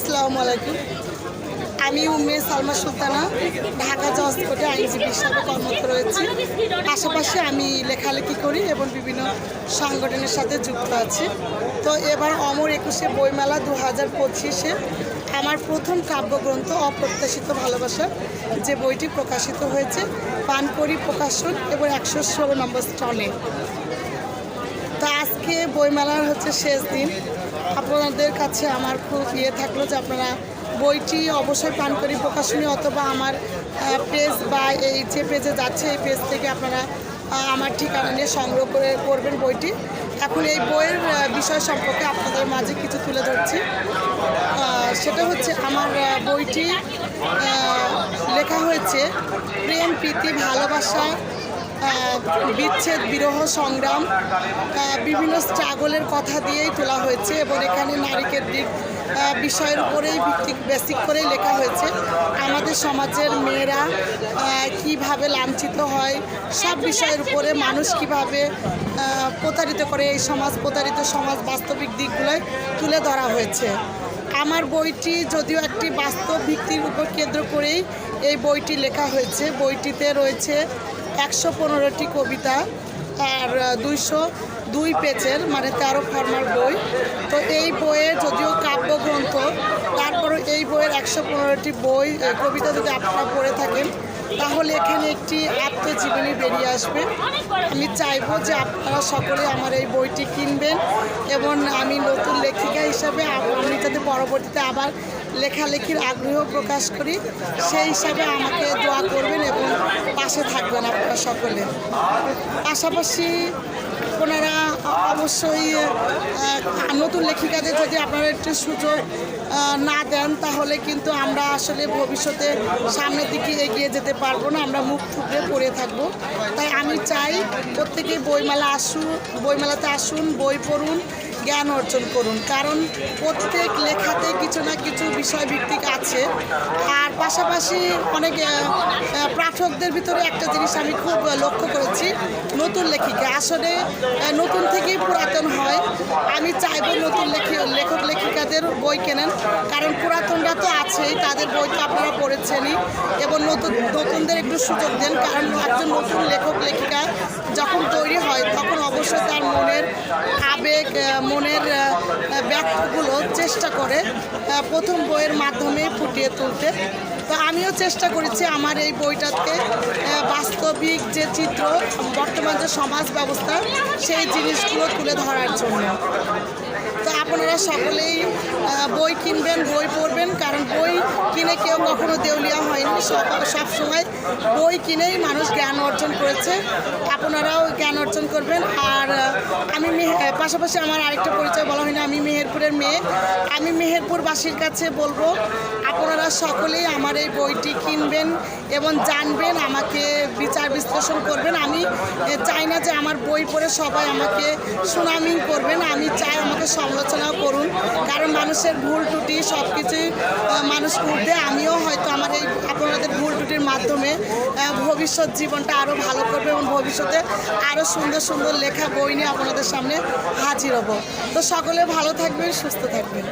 আসসালামু আলাইকুম। আমি উম্মে সালমা সুলতানা, ঢাকা জজ কোর্টে আইনজীবী হিসাবে কর্মরত রয়েছি। পাশাপাশি আমি লেখালেখি করি এবং বিভিন্ন সংগঠনের সাথে যুক্ত আছি। তো এবার অমর একুশে বইমেলা দু হাজার পঁচিশে আমার প্রথম কাব্যগ্রন্থ অপ্রত্যাশিত ভালোবাসা, যে বইটি প্রকাশিত হয়েছে পানকড়ি প্রকাশন এবং একশো ষোলো নম্বর স্টলে। আজকে বইমেলার হচ্ছে শেষ দিন। আপনাদের কাছে আমার খুব ইয়ে থাকল যে আপনারা বইটি অবশ্যই পানকরি প্রকাশনী অথবা আমার পেজ বা এই যে পেজে যাচ্ছে, এই পেজ থেকে আপনারা আমার ঠিকানা নিয়ে সংগ্রহ করে করবেন বইটি। এখন এই বইয়ের বিষয় সম্পর্কে আপনাদের মাঝে কিছু তুলে ধরছি। সেটা হচ্ছে আমার বইটি লেখা হয়েছে, প্রেম, প্রীতি, ভালোবাসা বিচ্ছেদ, বিরহ, সংগ্রাম বিভিন্ন স্ট্রাগলের কথা দিয়েই তোলা হয়েছে এবং এখানে নারীকের দিক বিষয়ের উপরেই ভিত্তিক বেসিক করেই লেখা হয়েছে। আমাদের সমাজের মেয়েরা কীভাবে লাঞ্ছিত হয়, সব বিষয়ের উপরে মানুষ কীভাবে প্রতারিত করে, এই সমাজ প্রতারিত, সমাজ বাস্তবিক দিকগুলোয় তুলে ধরা হয়েছে। আমার বইটি যদিও একটি বাস্তব ভিত্তির উপর কেন্দ্র করেই এই বইটি লেখা হয়েছে। বইটিতে রয়েছে একশো পনেরোটি কবিতা আর দুইশো দুই পেজের মানে তেরো ফার্মার বই। তো এই বইয়ের যদিও কাব্যগ্রন্থ তারপরে এই বইয়ের একশো পনেরোটি বই কবিতা যদি আপনারা পড়ে থাকেন, তাহলে এখানে একটি আত্মজীবনী বেরিয়ে আসবে। আমি চাইব যে আপনারা সকলে আমার এই বইটি কিনবেন এবং আমি নতুন লেখিকা হিসাবে আমি যাতে পরবর্তীতে আবার লেখালেখির আগ্রহ প্রকাশ করি, সেই হিসাবে আমাকে দোয়া করবেন এবং পাশে থাকবেন আপনারা সকলে। পাশাপাশি আপনারা অবশ্যই নতুন লেখিকাদের যদি আপনারা একটু সুযোগ না দেন, তাহলে কিন্তু আমরা আসলে ভবিষ্যতে সামনের দিকে এগিয়ে যেতে পারব না, আমরা মুখ থুবড়ে পড়ে থাকব। তাই আমি চাই প্রত্যেকে বইমেলা আসুন, বইমেলাতে আসুন, বই পড়ুন জ্ঞান অর্জন করুন। কারণ প্রত্যেক লেখাতে কিছু না কিছু বিষয়ভিত্তিক আছে। আর পাশাপাশি অনেক পাঠকদের ভিতরে একটা জিনিস আমি খুব লক্ষ্য করেছি, নতুন লেখিকা। আসলে নতুন থেকেই পুরাতন হয়। আমি চাইব নতুন লেখি লেখক লেখিকাদের বই কেনেন। কারণ পুরাতনরা তো আছেই, তাদের বই তো আপনারা পড়েছেনই। এবং নতুন, নতুনদের একটু সুযোগ দেন, কারণ একজন নতুন লেখক, লেখিকা যখন তৈরি হয়, তখন অবশ্যই তার মনের আবেগ মনের ব্যক্তগুলো চেষ্টা করে প্রথম বইয়ের মাধ্যমে ফুটিয়ে তুলতে। তো আমিও চেষ্টা করেছি আমার এই বইটাতে বাস্তবিক যে চিত্র, বর্তমান যে সমাজ ব্যবস্থা, সেই জিনিসগুলো তুলে ধরার জন্য। আপনারা সকলেই বই কিনবেন, বই পড়বেন, কারণ বই কিনে কেউ কখনো দেউলিয়া হয়নি। সব সময় বই কিনেই মানুষ জ্ঞান অর্জন করেছে। আপনারাও জ্ঞান অর্জন করবেন। আর আমি পাশাপাশি আমার আরেকটা পরিচয় বলা হয়নি আমি মেহেরপুরের মেয়ে। আমি মেহেরপুরবাসীর কাছে বলব, আপনারা সকলেই আমার এই বইটি কিনবেন। এবং জানবেন, আমাকে বিচার বিশ্লেষণ করবেন। আমি চাই না যে আমার বই পড়ে সবাই আমাকে সুনামি করবেন। আমি চাই আমাকে সমালোচনাও করুন। কারণ মানুষের ভুল ত্রুটি সব কিছুই মানুষ করতে আমিও হয়তো আমার এই আপনাদের ভুল ত্রুটির মাধ্যমে ভবিষ্যৎ জীবনটা আরও ভালো করবে এবং ভবিষ্যতে আরও সুন্দর সুন্দর লেখা বই নিয়ে আপনাদের সামনে হাজির হব। তো সকলে ভালো থাকবেন, সুস্থ থাকবেন।